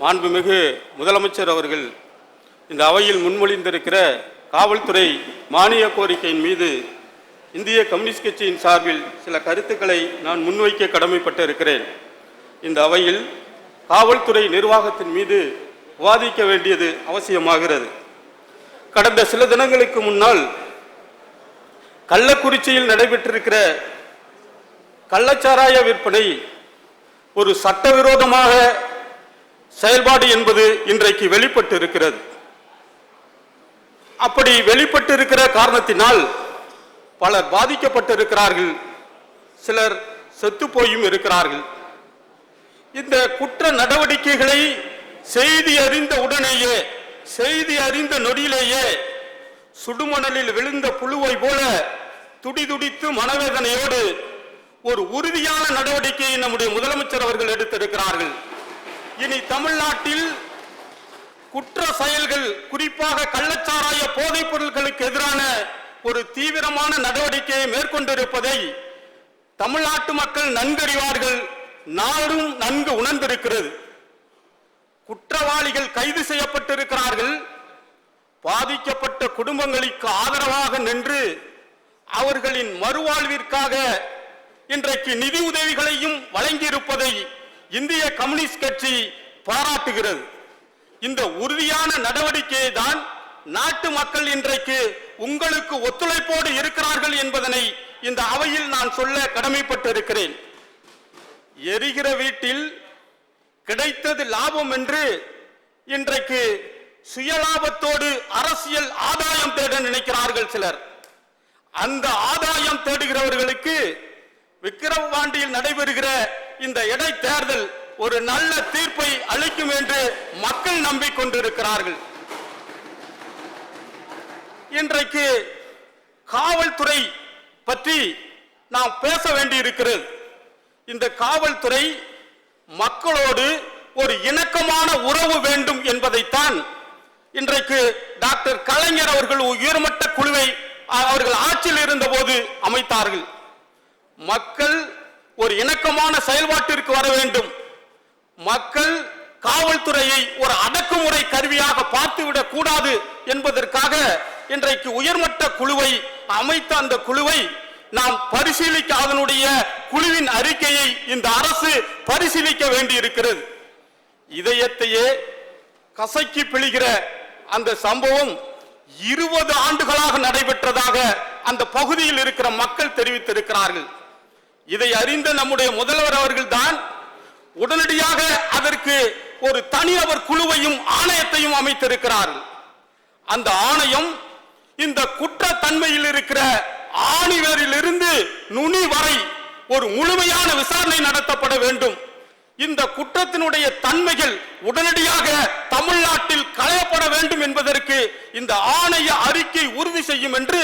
மாண்புமிகு முதலமைச்சர் அவர்கள் இந்த அவையில் முன்மொழிந்திருக்கிற காவல்துறை மானிய கோரிக்கையின் மீது இந்திய கம்யூனிஸ்ட் கட்சியின் சார்பில் சில கருத்துக்களை நான் முன்வைக்க கடமைப்பட்டு இருக்கிறேன் இந்த அவையில் காவல்துறை நிர்வாகத்தின் மீது விவாதிக்க வேண்டியது அவசியமாகிறது. கடந்த சில தினங்களுக்கு முன்னால் கள்ளக்குறிச்சியில் நடைபெற்றிருக்கிற கள்ளச்சாராய விற்பனை ஒரு சட்டவிரோதமாக செயல்பாடு என்பது இன்றைக்கு வெளிப்பட்டு இருக்கிறது அப்படி வெளிப்பட்டு இருக்கிற காரணத்தினால் பலர் பாதிக்கப்பட்டிருக்கிறார்கள். சிலர் செத்து போயும் இருக்கிறார்கள். இந்த குற்ற நடவடிக்கைகளை செய்தி அறிந்த உடனேயே செய்தி அறிந்த நொடியிலேயே சுடுமணலில் விழுந்த புழுவை போல துடிதுடித்து மனவேதனையோடு ஒரு உறுதியான நடவடிக்கையை நம்முடைய முதலமைச்சர் அவர்கள் எடுத்திருக்கிறார்கள். இனி தமிழ்நாட்டில் குற்ற செயல்கள் குறிப்பாக கள்ளச்சாராய போதைப் பொருட்களுக்கு எதிரான ஒரு தீவிரமான நடவடிக்கையை மேற்கொண்டிருப்பதை தமிழ்நாட்டு மக்கள் நன்கறிவார்கள். நாடும் நன்கு உணர்ந்திருக்கிறது. குற்றவாளிகள் கைது செய்யப்பட்டிருக்கிறார்கள். பாதிக்கப்பட்ட குடும்பங்களுக்கு ஆதரவாக நின்று அவர்களின் மறுவாழ்விற்காக இன்றைக்கு நிதி உதவிகளையும் வழங்கியிருப்பதை இந்திய கம்யூனிஸ்ட் கட்சி பாராட்டுகிறது. இந்த உறுதியான நடவடிக்கையை தான் நாட்டு மக்கள் இன்றைக்கு உங்களுக்கு ஒத்துழைப்போடு இருக்கிறார்கள் என்பதனை இந்த அவையில் நான் சொல்ல கடமைப்பட்டிருக்கிறேன். எரிகிற வீட்டில் கிடைத்தது லாபம் என்று இன்றைக்கு சுயலாபத்தோடு அரசியல் ஆதாயம் தேட நினைக்கிறார்கள் சிலர். அந்த ஆதாயம் தேடுகிறவர்களுக்கு விக்கிரவாண்டியில் நடைபெறுகிற இந்த இடைத்தேர்தல் ஒரு நல்ல தீர்ப்பை அளிக்கும் என்று மக்கள் நம்பிக்கொண்டிருக்கிறார்கள். இன்றைக்கு காவல்துறை பற்றி நாம் பேச வேண்டியிருக்கிறது. இந்த காவல்துறை மக்களோடு ஒரு இணக்கமான உறவு வேண்டும் என்பதைத்தான் இன்றைக்கு டாக்டர் கலைஞர் அவர்கள் உயர்மட்ட குழுவை அவர்கள் ஆட்சியில் இருந்தபோது அமைத்தார்கள். மக்கள் ஒரு இணக்கமான செயல்பாட்டிற்கு வர வேண்டும். மக்கள் காவல்துறையை ஒரு அடக்குமுறை கருவியாக பார்த்துவிடக் கூடாது என்பதற்காக இன்றைக்கு உயர்மட்ட குழுவை அமைத்த அந்த குழுவை நாம் பரிசீலிக்க அதனுடைய குழுவின் அறிக்கையை இந்த அரசு பரிசீலிக்க வேண்டியிருக்கிறது. இதயத்தையே கசக்கி பிழிகிற அந்த சம்பவம் இருபது ஆண்டுகளாக நடைபெற்றதாக அந்த பகுதியில் இருக்கிற மக்கள் தெரிவித்திருக்கிறார்கள். இதை அறிந்த நம்முடைய முதல்வர் அவர்கள் தான் உடனடியாக அதற்கு ஒரு தனிநபர் குழுவையும் ஆணையத்தையும் அமைத்திருக்கிறார்கள். அந்த ஆணையம் இந்த குற்றத்தன்மையில் இருக்கிற ஆணிவரிலிருந்து நுனி வரை ஒரு முழுமையான விசாரணை நடத்தப்பட வேண்டும். இந்த குற்றத்தினுடைய தன்மைகள் உடனடியாக தமிழ்நாட்டில் களையப்பட வேண்டும் என்பதற்கு இந்த ஆணைய அறிக்கை உறுதி செய்யும் என்று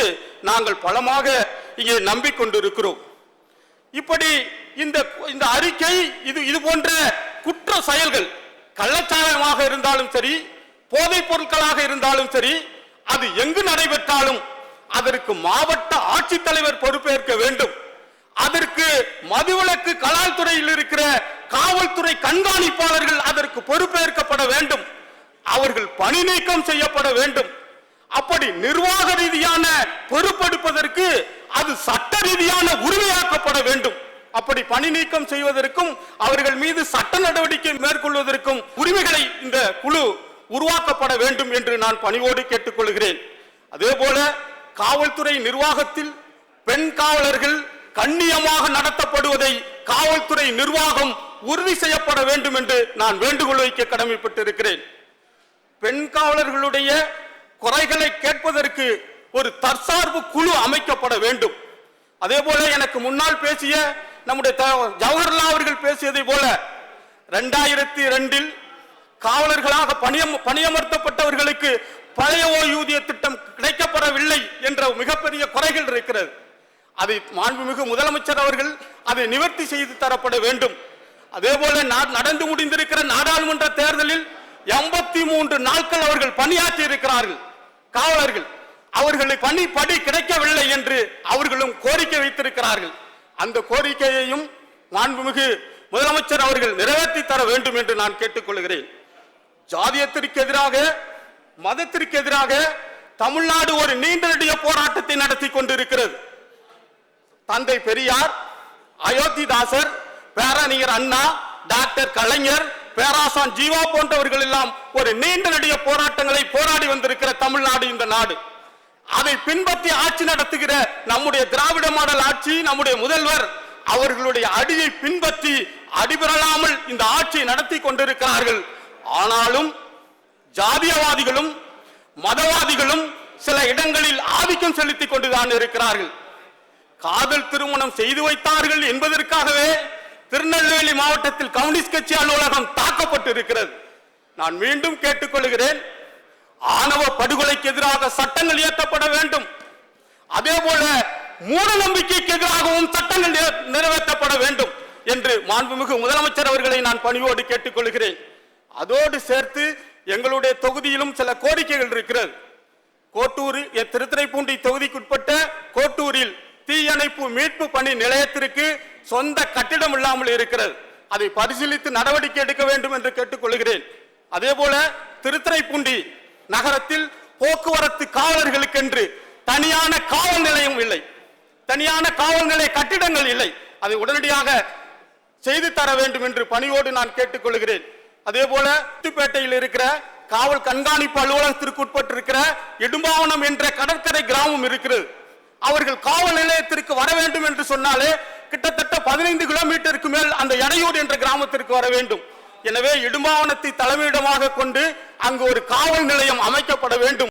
நாங்கள் பலமாக இங்கே நம்பிக்கொண்டிருக்கிறோம். இப்படி இந்த இந்த அறிக்கை இது இது போன்ற குற்ற செயல்கள் கள்ளச்சாரமாக இருந்தாலும் சரி போதைப் பொருட்களாக இருந்தாலும் சரி அது எங்கு நடைபெற்றாலும் அதற்கு மாவட்ட ஆட்சித்தலைவர் பொறுப்பேற்க வேண்டும். அதற்கு மதுவிலக்கு கலால்துறையில் இருக்கிற காவல்துறை கண்காணிப்பாளர்கள் அதற்கு பொறுப்பேற்கப்பட வேண்டும். அவர்கள் பணி நீக்கம் செய்யப்பட வேண்டும். அப்படி நிர்வாக ரீதியான பொறுப்பெடுப்பதற்கு அது சட்ட ரீதியான உரிமையாக்கப்பட வேண்டும். அப்படி பணி நீக்கம் செய்வதற்கும் அவர்கள் மீது சட்ட நடவடிக்கை மேற்கொள்வதற்கும் உரிமைகளை இந்த குழு உருவாக்கப்பட வேண்டும் என்று நான் பணிவோடு கேட்டுக்கொள்கிறேன். அதே போல காவல்துறை நிர்வாகத்தில் பெண் காவலர்கள் கண்ணியமாக நடத்தப்படுவதை காவல்துறை நிர்வாகம் உறுதி செய்யப்பட வேண்டும் என்று நான் வேண்டுகோள் வைக்க கடமைப்பட்டிருக்கிறேன். பெண் காவலர்களுடைய குறைகளை கேட்பதற்கு ஒரு தற்சார்பு குழு அமைக்கப்பட வேண்டும். அதே போல எனக்கு முன்னால் பேசிய நம்முடைய ஜவஹர்லால் அவர்கள் பேசியதை போல ரெண்டாயிரத்தி ரெண்டில் காவலர்களாக பணியம் பணியமர்த்தப்பட்டவர்களுக்கு பழைய ஓய்வூதிய திட்டம் கிடைக்கப்படவில்லை என்ற மிகப்பெரிய குறைகள் இருக்கிறது. அதை மாண்புமிகு முதலமைச்சர் அவர்கள் அதை நிவர்த்தி செய்து தரப்பட வேண்டும். அதே போல நடந்து முடிந்திருக்கிற நாடாளுமன்ற தேர்தலில் எண்பத்தி மூன்று நாட்கள் அவர்கள் பணியாற்றி இருக்கிறார்கள் காவலர்கள் அவர்களுக்கு பணி படி கிடைக்கவில்லை என்று அவர்களும் கோரிக்கை வைத்திருக்கிறார்கள். அந்த கோரிக்கையையும் மாண்புமிகு முதலமைச்சர் அவர்கள் நிறைவேற்றி தர வேண்டும் என்று நான் கேட்டுக்கொள்கிறேன். ஜாதியத்திற்கு எதிராக மதத்திற்கு எதிராக தமிழ்நாடு ஒரு நீண்ட போராட்டத்தை நடத்தி கொண்டிருக்கிறது. தந்தை பெரியார் அயோத்திதாசர் பேரறிஞர் அண்ணா டாக்டர் கலைஞர் பேராசான் ஜீவா போன்றவர்கள் எல்லாம் ஒரு நீண்ட நடிக போராட்டங்களை போராடி வந்திருக்கிற தமிழ்நாடு இந்த நாடு. அதை பின்பற்றி ஆட்சி நடத்துகிற நம்முடைய திராவிட மாடல் ஆட்சி நம்முடைய முதல்வர் அவர்களுடைய அடியை பின்பற்றி அடிபெறலாமல் இந்த ஆட்சியை நடத்தி கொண்டிருக்கிறார்கள். ஆனாலும் ஜாதியவாதிகளும் மதவாதிகளும் சில இடங்களில் ஆதிக்கம் செலுத்திக் கொண்டுதான் இருக்கிறார்கள். காதல் திருமணம் செய்து வைத்தார்கள் என்பதற்காகவே திருநெல்வேலி மாவட்டத்தில் கம்யூனிஸ்ட் கட்சி அலுவலகம் தாக்கப்பட்டு இருக்கிறது நான் மீண்டும் கேட்டுக்கொள்கிறேன் ஆணவ படுகொலைக்கு எதிராக சட்டங்கள் இயற்றப்பட வேண்டும். அதே போல மூட நம்பிக்கைக்கு எதிராகவும் சட்டங்கள் நிறைவேற்றப்பட வேண்டும் என்று மாண்புமிகு முதலமைச்சர் அவர்களை நான் பணிவோடு கேட்டுக்கொள்கிறேன். அதோடு சேர்த்து எங்களுடைய தொகுதியிலும் சில கோரிக்கைகள் இருக்கிறது. கோட்டூர் திருத்துறைப்பூண்டி தொகுதிக்குட்பட்ட கோட்டூரில் தீயணைப்பு மீட்பு பணி நிலையத்திற்கு சொந்த கட்டிடம் இல்லாமல் இருக்கிறது. அதை பரிசீலித்து நடவடிக்கை எடுக்க வேண்டும் என்று கேட்டுக்கொள்கிறேன். அதே போல திருத்துறைப்பூண்டி நகரத்தில் போக்குவரத்து காவலர்களுக்கென்று தனியான காவல் நிலையம் இல்லை. தனியான காவல் நிலைய கட்டிடங்கள் இல்லை. அதை உடனடியாக செய்து தர வேண்டும் என்று பணியோடு நான் கேட்டுக்கொள்கிறேன். அதே போல முத்துப்பேட்டையில் இருக்கிற காவல் கண்காணிப்பு அலுவலகத்திற்கு உட்பட்டிருக்கிற இடும்பாவனம் என்ற கடற்கரை கிராமம் இருக்கிறது. அவர்கள் காவல் நிலையத்திற்கு வர வேண்டும் என்று சொன்னாலே கிட்டத்தட்ட பதினைந்து கிலோமீட்டருக்கு மேல் அந்த எடையூர் என்ற கிராமத்திற்கு வர வேண்டும். எனவே இடும்பாவனத்தை தலைமையிடமாக கொண்டு அங்கு ஒரு காவல் நிலையம் அமைக்கப்பட வேண்டும்.